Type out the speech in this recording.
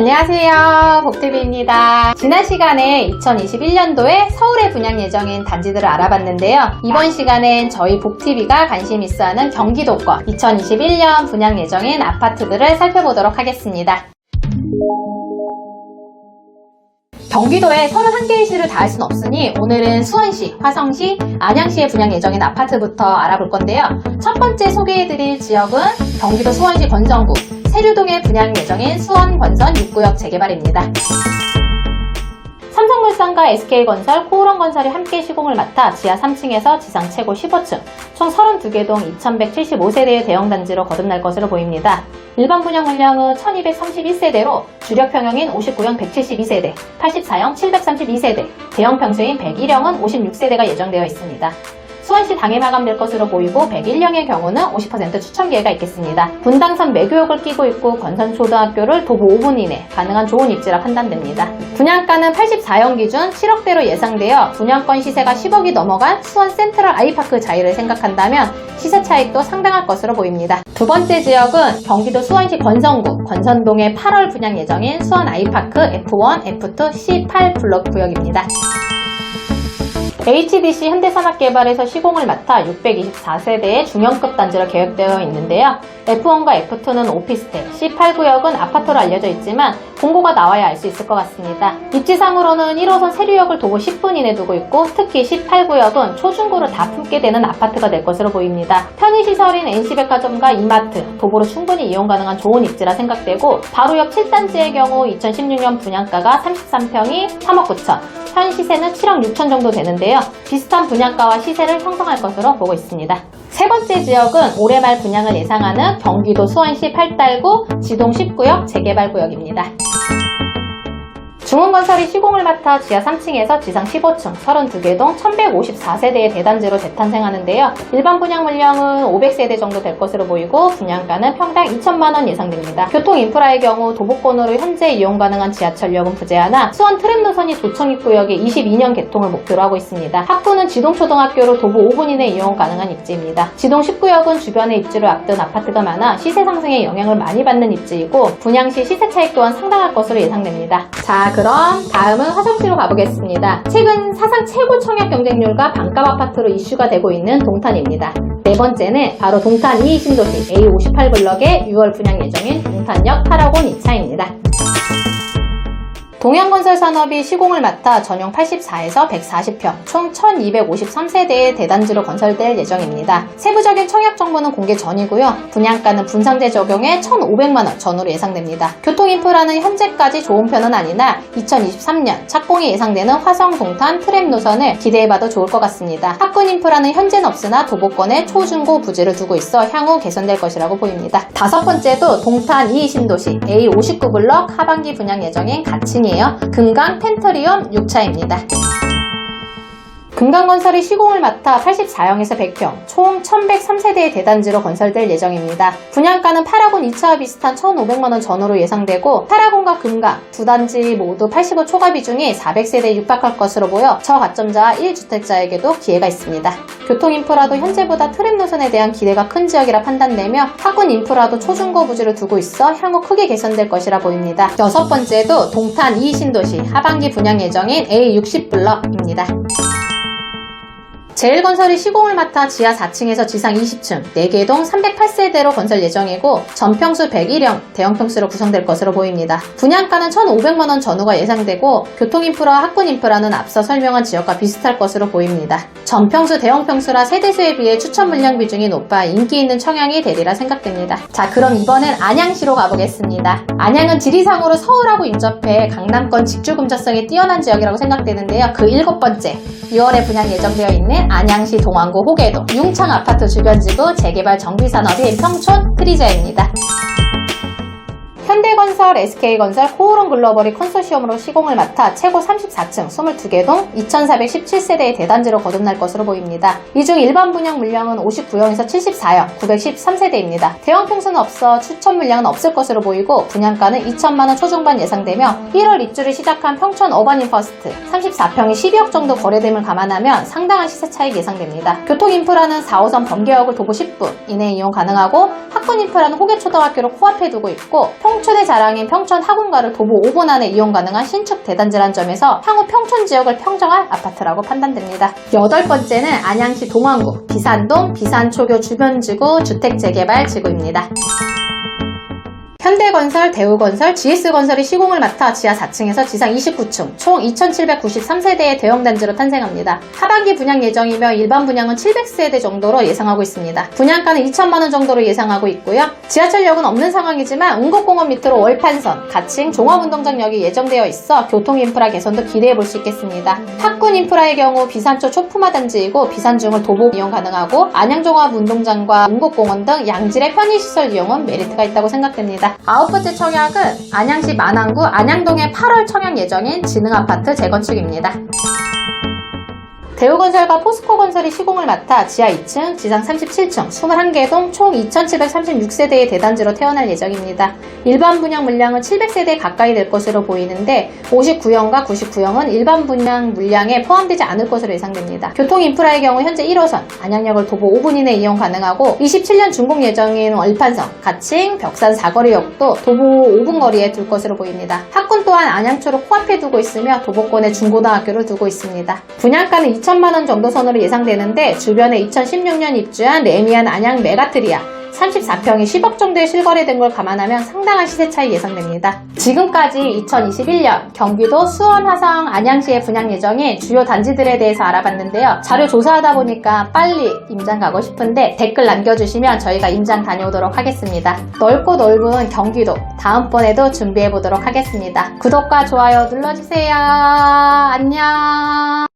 안녕하세요. 복TV입니다. 지난 시간에 2021년도에 서울에 분양 예정인 단지들을 알아봤는데요. 이번 시간엔 저희 복TV가 관심 있어 하는 경기도권 2021년 분양 예정인 아파트들을 살펴보도록 하겠습니다. 경기도에 31개의 시를 다할 수는 없으니 오늘은 수원시, 화성시, 안양시에 분양 예정인 아파트부터 알아볼 건데요. 첫 번째 소개해드릴 지역은 경기도 수원시 권성구 세류동에 분양 예정인 수원 권선 6구역 재개발입니다. 삼성물산과 SK건설, 코오런건설이 함께 시공을 맡아 지하 3층에서 지상 최고 15층, 총 32개 동 2175세대의 대형단지로 거듭날 것으로 보입니다. 일반 분양 물량은 1231세대로 주력 평형인 59형 172세대, 84형 732세대, 대형 평수인 101형은 56세대가 예정되어 있습니다. 수원시 당일 마감될 것으로 보이고 101형의 경우는 50% 추첨 기회가 있겠습니다. 분당선 매교역을 끼고 있고 건선초등학교를 도보 5분 이내 가능한 좋은 입지라 판단됩니다. 분양가는 84형 기준 7억대로 예상되어 분양권 시세가 10억이 넘어간 수원 센트럴 아이파크 자이를 생각한다면 시세 차익도 상당할 것으로 보입니다. 두 번째 지역은 경기도 수원시 권성구 권선동의 8월 분양 예정인 수원 아이파크 F1, F2, C8 블록 구역입니다. HDC 현대산업개발에서 시공을 맡아 624세대의 중형급 단지로 계획되어 있는데요. F1과 F2는 오피스텔, C8구역은 아파트로 알려져 있지만 공고가 나와야 알 수 있을 것 같습니다. 입지상으로는 1호선 세류역을 도보 10분 이내 두고 있고 특히 C8구역은 초중고를 다 품게 되는 아파트가 될 것으로 보입니다. 편의시설인 NC백화점과 이마트, 도보로 충분히 이용 가능한 좋은 입지라 생각되고 바로 옆 7단지의 경우 2016년 분양가가 33평이 3억 9천, 현 시세는 7억 6천 정도 되는데요. 비슷한 분양가와 시세를 형성할 것으로 보고 있습니다. 세 번째 지역은 올해 말 분양을 예상하는 경기도 수원시 팔달구 지동 10구역 재개발 구역입니다. 중흥건설이 시공을 맡아 지하 3층에서 지상 15층 32개 동 1154세대의 대단지로 재탄생하는데요. 일반 분양 물량은 500세대 정도 될 것으로 보이고 분양가는 평당 2천만원 예상됩니다. 교통 인프라의 경우 도보권으로 현재 이용 가능한 지하철역은 부재하나 수원 트램 노선이 도청 입구역에 22년 개통을 목표로 하고 있습니다. 학구는 지동초등학교로 도보 5분 이내 이용 가능한 입지입니다. 지동 10구역은 주변의 입지를 앞둔 아파트가 많아 시세 상승에 영향을 많이 받는 입지이고 분양 시 시세 차익 또한 상당할 것으로 예상됩니다. 자, 그럼 다음은 화성시로 가보겠습니다. 최근 사상 최고 청약 경쟁률과 반값 아파트로 이슈가 되고 있는 동탄입니다. 네 번째는 바로 동탄 2 신도시 A58블럭의 6월 분양 예정인 동탄역 8학원 2차입니다. 동양건설 산업이 시공을 맡아 전용 84에서 140평, 총 1253세대의 대단지로 건설될 예정입니다. 세부적인 청약 정보는 공개 전이고요. 분양가는 분상제 적용에 1,500만원 전후로 예상됩니다. 교통인프라는 현재까지 좋은 편은 아니나 2023년 착공이 예상되는 화성 동탄 트램 노선을 기대해봐도 좋을 것 같습니다. 학군 인프라는 현재는 없으나 도보권에 초중고 부지를 두고 있어 향후 개선될 것이라고 보입니다. 다섯 번째도 동탄 2 신도시 A59블럭 하반기 분양 예정인 가칭 이에요. 금강 텐트리움 6차입니다. 금강건설이 시공을 맡아 84형에서 100평, 총 1103세대의 대단지로 건설될 예정입니다. 분양가는 8학원 2차와 비슷한 1,500만원 전후로 예상되고 8학원과 금강 두 단지 모두 85 초과 비중이 400세대에 육박할 것으로 보여 저가점자 1주택자에게도 기회가 있습니다. 교통인프라도 현재보다 트램 노선에 대한 기대가 큰 지역이라 판단되며 학군 인프라도 초중고 부지를 두고 있어 향후 크게 개선될 것이라 보입니다. 여섯 번째도 동탄 2 신도시 하반기 분양 예정인 A60 블럭입니다. 제일건설이 시공을 맡아 지하 4층에서 지상 20층, 4개 동 308세대로 건설 예정이고 전평수 101형 대형평수로 구성될 것으로 보입니다. 분양가는 1,500만원 전후가 예상되고 교통인프라와 학군인프라는 앞서 설명한 지역과 비슷할 것으로 보입니다. 전평수 대형평수라 세대수에 비해 추천 물량 비중이 높아 인기 있는 청양이 되리라 생각됩니다. 자 그럼 이번엔 안양시로 가보겠습니다. 안양은 지리상으로 서울하고 인접해 강남권 직주금저성이 뛰어난 지역이라고 생각되는데요. 그 일곱 번째 6월에 분양 예정되어 있는 안양시 동안구 호계동 융창 아파트 주변 지구 재개발 정비 산업인 평촌 프리저입니다. 현대건설, SK건설, 코오롱 글로벌이 컨소시엄으로 시공을 맡아 최고 34층 22개 동 2417세대의 대단지로 거듭날 것으로 보입니다. 이 중 일반 분양 물량은 59형에서 74형 913세대입니다. 대형 평수는 없어 추천 물량은 없을 것으로 보이고 분양가는 2천만원 초중반 예상되며 1월 입주를 시작한 평촌 어바닌 퍼스트 34평이 12억 정도 거래됨을 감안하면 상당한 시세 차익 예상됩니다. 교통 인프라는 4호선 번개역을 도보 10분 이내 이용 가능하고 학군 인프라는 호계초등학교를 코앞에 두고 있고 평촌의 자랑인 평촌 하군가를 도보 5분 안에 이용 가능한 신축 대단지란 점에서 향후 평촌 지역을 평정할 아파트라고 판단됩니다. 여덟 번째는 안양시 동안구 비산동 비산초교 주변지구 주택재개발 지구입니다. 현대건설, 대우건설, GS건설이 시공을 맡아 지하 4층에서 지상 29층, 총 2,793세대의 대형 단지로 탄생합니다. 하반기 분양 예정이며 일반 분양은 700세대 정도로 예상하고 있습니다. 분양가는 2천만 원 정도로 예상하고 있고요. 지하철역은 없는 상황이지만 운곡공원 밑으로 월판선, 가칭, 종합운동장역이 예정되어 있어 교통 인프라 개선도 기대해 볼 수 있겠습니다. 학군 인프라의 경우 비산초 초품화 단지이고 비산중을 도보 이용 가능하고 안양종합운동장과 운곡공원 등 양질의 편의시설 이용은 메리트가 있다고 생각됩니다. 아홉 번째 청약은 안양시 만안구 안양동의 8월 청약 예정인 지능아파트 재건축입니다. 대우건설과 포스코건설이 시공을 맡아 지하 2층, 지상 37층, 21개 동 총 2,736세대의 대단지로 태어날 예정입니다. 일반 분양 물량은 700세대 가까이 될 것으로 보이는데 59형과 99형은 일반 분양 물량에 포함되지 않을 것으로 예상됩니다. 교통 인프라의 경우 현재 1호선, 안양역을 도보 5분 이내 이용 가능하고 27년 준공 예정인 월판선, 가칭, 벽산 사거리역도 도보 5분 거리에 둘 것으로 보입니다. 학군 또한 안양초를 코앞에 두고 있으며 도보권에 중고등학교를 두고 있습니다. 분양가는 2천만 원 정도 선으로 예상되는데 주변에 2016년 입주한 레미안 안양 메가트리아 34평이 10억 정도에 실거래된 걸 감안하면 상당한 시세 차이 예상됩니다. 지금까지 2021년 경기도 수원, 화성, 안양시의 분양 예정인 주요 단지들에 대해서 알아봤는데요. 자료 조사하다 보니까 빨리 임장 가고 싶은데 댓글 남겨주시면 저희가 임장 다녀오도록 하겠습니다. 넓고 넓은 경기도 다음번에도 준비해 보도록 하겠습니다. 구독과 좋아요 눌러주세요. 안녕.